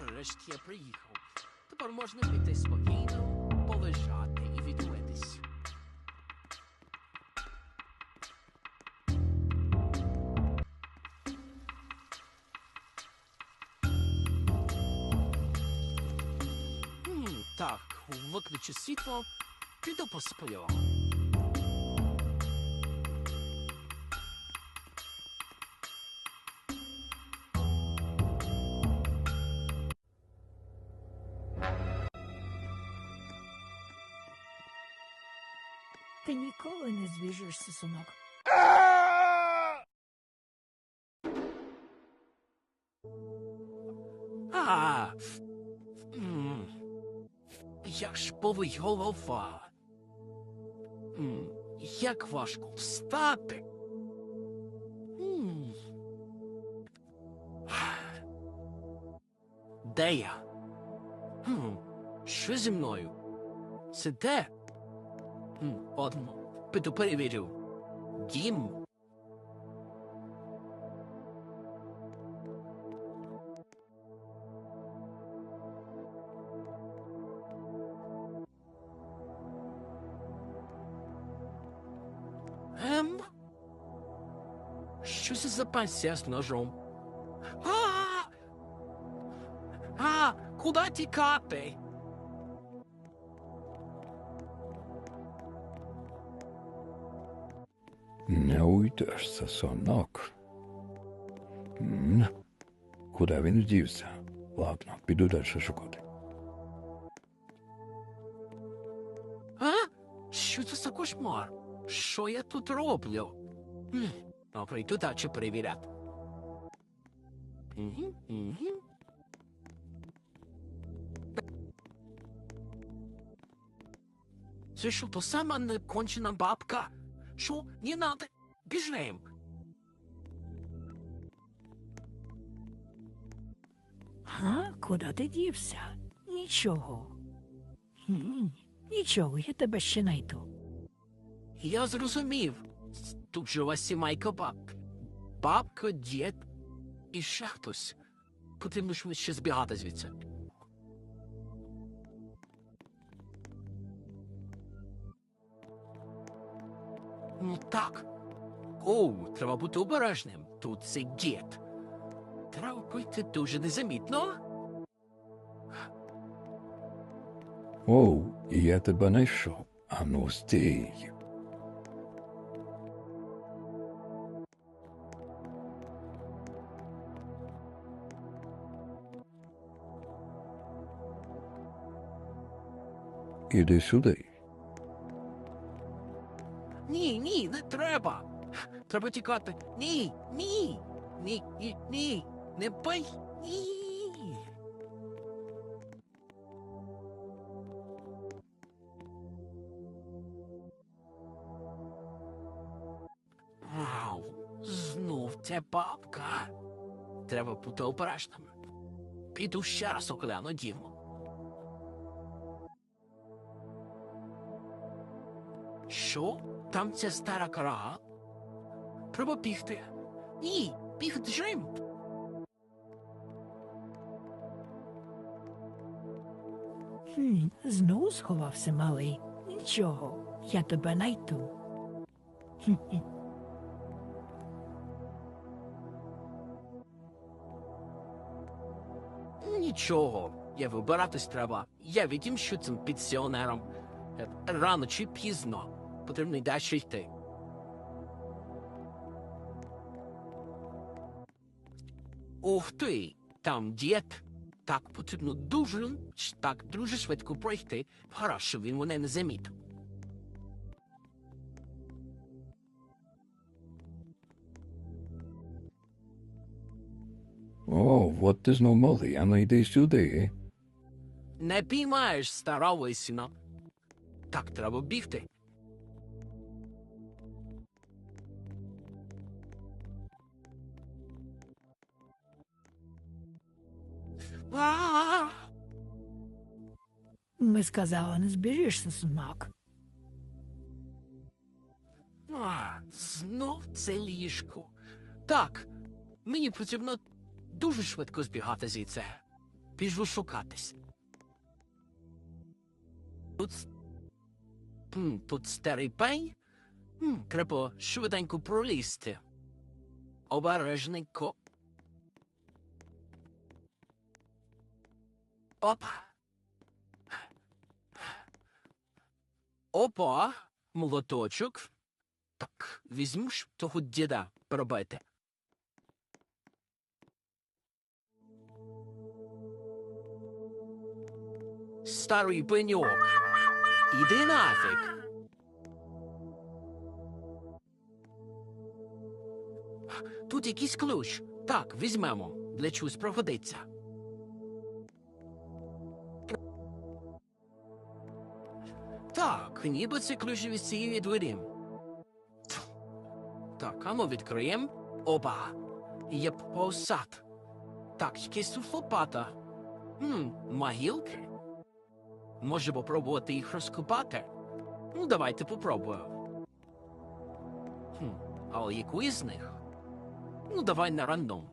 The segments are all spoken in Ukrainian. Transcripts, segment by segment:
Нарешті я приїхав. Тепер можна піти спокійно, полежати і відмитись. Так, виключу світло, піду посплю. Ти ніколи не звіжишся, синок. А, як ж болить голова. Як важко встати. М. Де я? М, Що зі мною? Це де? М, Одно. Піду перевірю. Дім. Ем? Що це за пасія з ножом? А! А, куди тікати? Не уйдеш, сосонок. М, Куди він дівся? Ладно, піду далі шукати. А? Що це за кошмар? Що я тут роблю? Хм, Ну, прийду далі перевіряти. Угу, угу. Це що, то сама некончена бабка? Що, не надо? Біжим. А, куди ти дівся? Нічого. Нічого, я тебе ще найду. Я зрозумів. Тут жива сімейка бабки. Бабка, дід і ще хтось. Потрібно швидше збігати звідси. Ну так. О, треба бути обережним. Тут дід. Треба пройти дуже незамітно. Оу, я тебе знайшов. Ану, стій. Іди сюди. Не треба. Треба тікати. Ні, ні, ні, ні, ні, не бий, ні. Вау, знов ця бабка. Треба бути обережним. Піду ще раз огляну дім. Що? Там ця стара кара? Треба бігти. Ні, біжим. Хм, знову сховався малий. Нічого, я тебе найду. Нічого, я вибиратись треба. Я відімщу цим пенсіонерам. Е, Рано чи пізно. Потрібно далі йти. Ух ти, там дід. Так потрібно дуже, так дуже швидко пройти. Щоб він мене не замітив. О, от ти знов малий, ану йди сюди. Не піймаєш стара лисина. Так треба бігти. Ми сказали, не збіжишся, синок. А, знов це ліжко. Так, мені потрібно дуже швидко збігати звідси. Піжу шукатись. Тут. Тут старий пень. Треба швиденько пролізти. Обережний ко. Опа. Опа, молоточок. Так, візьму ж того діда пробити. Старий пеньок. Іди нафіг. Тут якийсь ключ. Так, візьмемо. Для чогось пригодиться. Ніби це ключ від цієї двері. Так, а ми відкриємо. Опа. Є посад. Так, якась тут лопата. Хм, могилки. Може попробувати їх розкопати? Ну, давайте попробуємо. Хм, але яку із них? Ну, давай на рандом.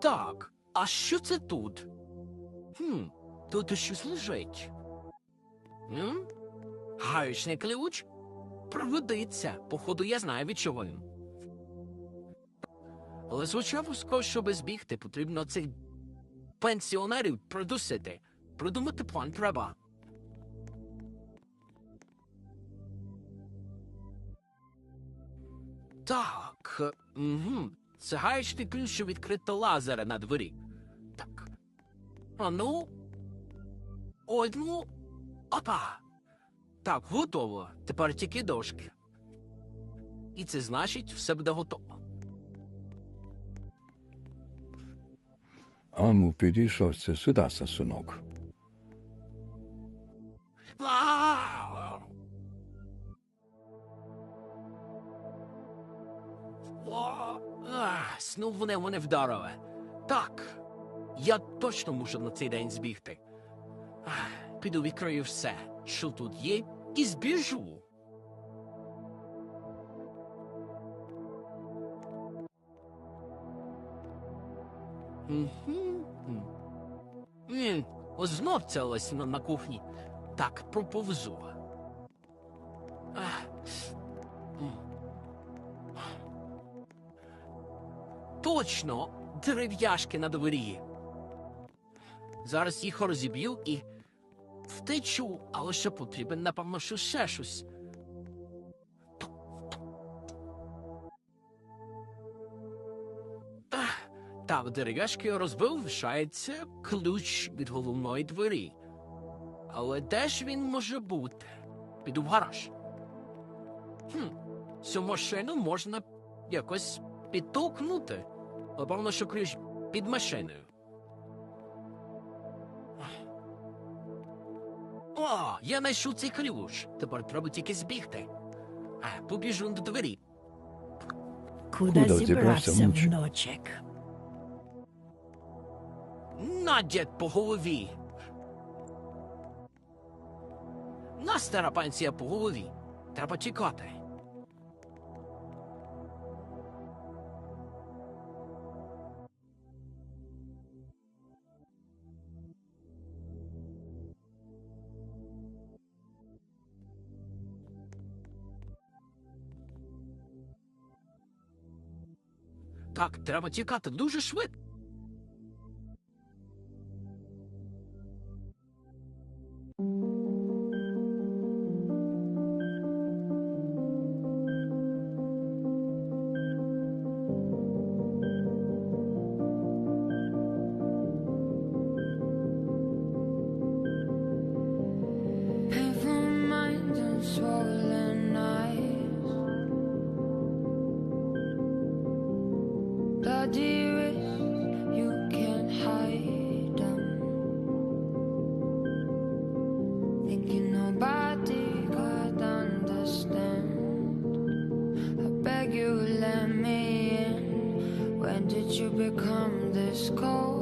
Так, а що це тут? Хм, тут щось лежить. М? Гаючний ключ? Пригодиться. Походу, я знаю, від чого він. Але звучало, щоб збігти, потрібно цих пенсіонерів придусити. Придумати план треба. Так. Угу. Це ключ, що відкрито лазера на дворі. Так. А ну. Ой, ну. Опа. Так, готово. Тепер тільки дошки. І це значить, все буде готово. Ану, підійшов це сюди, сосунок. Вау! Ах, Знов вони мене вдарили. Так, я точно мушу на цей день збігти. Піду відкрию все, що тут є, і збіжу. Ось знов це ось на, на кухні. Так, проповзу. Точно, дерев'яшки на дворі. Зараз їх розіб'ю і втечу, але ще потрібен, напевно, що ще щось. Ах, Так, дерев'яшки розбив, лишається ключ від головної двері. Але де ж він може бути? Піду в гараж. Хм, цю машину можна якось підтолкнути. Напевно, що ключ під машиною. О, я знайшов цей ключ. Тепер треба тільки збігти. А, побіжу до двері. Куди Куди зібрався, зібрався, внучок? внучек? На дід по голові. На стара пенсія по голові. Треба чекати. Так, треба тікати дуже швидко. You, let me in. When did you become this cold.